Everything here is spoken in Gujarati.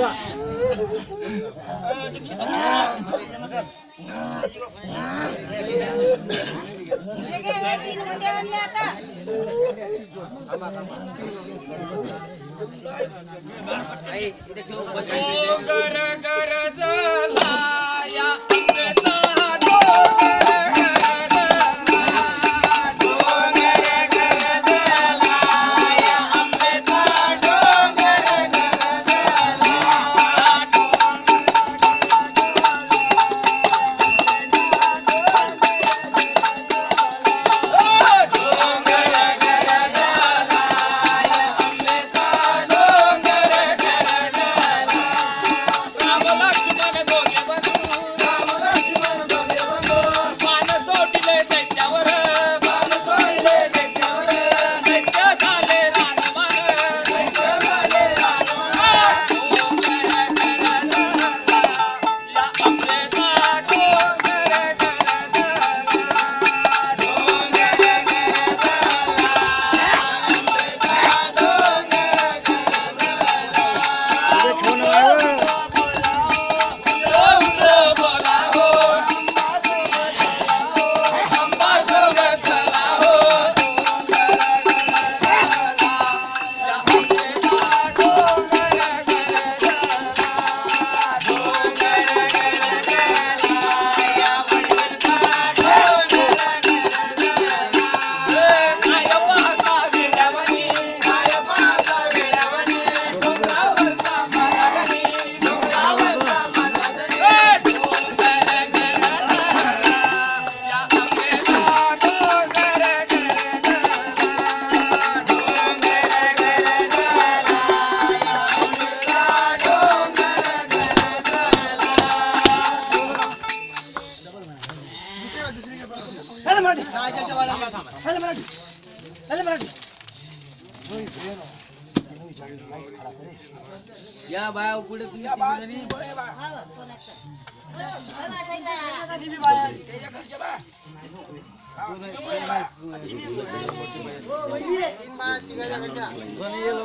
Om oh, Gara Gara યા બા ઉપડે તું યા બા ની બોલે બા હા બોલે બા સાઈતા બીબી બા કે યા કરજે બા બોલે બા બીબી બા તીગા કરજા બોલે